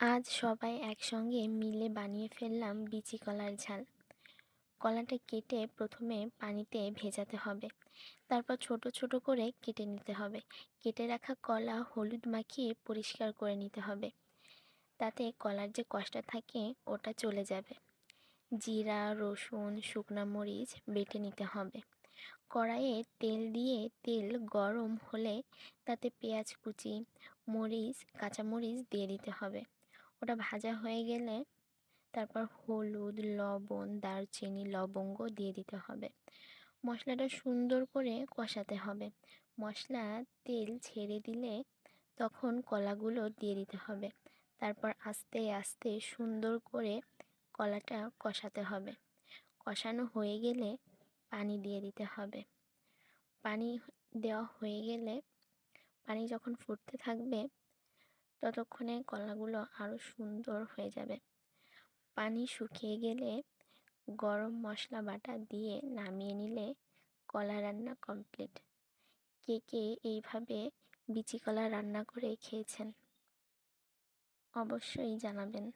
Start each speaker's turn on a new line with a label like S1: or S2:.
S1: আজ সবাই একসঙ্গে মিলে বানিয়ে ফেললাম বিচি কলার ঝাল। কলাটা কেটে প্রথমে পানিতে ভেজাতে হবে। তারপর ছোট ছোট করে কেটে নিতে হবে। কেটে রাখা কলা হলুদ মাখিয়ে পরিষ্কার করে নিতে হবে। তাতে কলার যে কষটা থাকে, ওটা চলে যাবে। জিরা, রসুন, শুকনো মরিচ বেটে নিতে হবে। কড়াইয়ে তেল দিয়ে তেল গরম হলে তাতে পেঁয়াজ কুচি, মরিচ, কাঁচামরিচ দিয়ে দিতে হবে। ওটা ভাজা হয়ে গেলে তারপর হলুদ, লবণ, দারচিনি, লবঙ্গ দিয়ে দিতে হবে। মশলাটা সুন্দর করে কষাতে হবে। মশলা, তেল ছেড়ে দিলে তখন কলাগুলো দিয়ে দিতে হবে। তারপর আস্তে আস্তে সুন্দর করে কলাটা কষাতে হবে। কষানো হয়ে গেলে পানি দিয়ে দিতে হবে। পানি দেওয়া হয়ে গেলে পানি যখন ফুটতে থাকবে ততক্ষণে কলাগুলো আরও সুন্দর হয়ে যাবে। পানি শুকিয়ে গেলে গরম মশলা বাটা দিয়ে নামিয়ে নিলে কলা রান্না কমপ্লিট। কে কে এইভাবে বিচি কলা রান্না করে খেয়েছেন? অবশ্যই জানাবেন।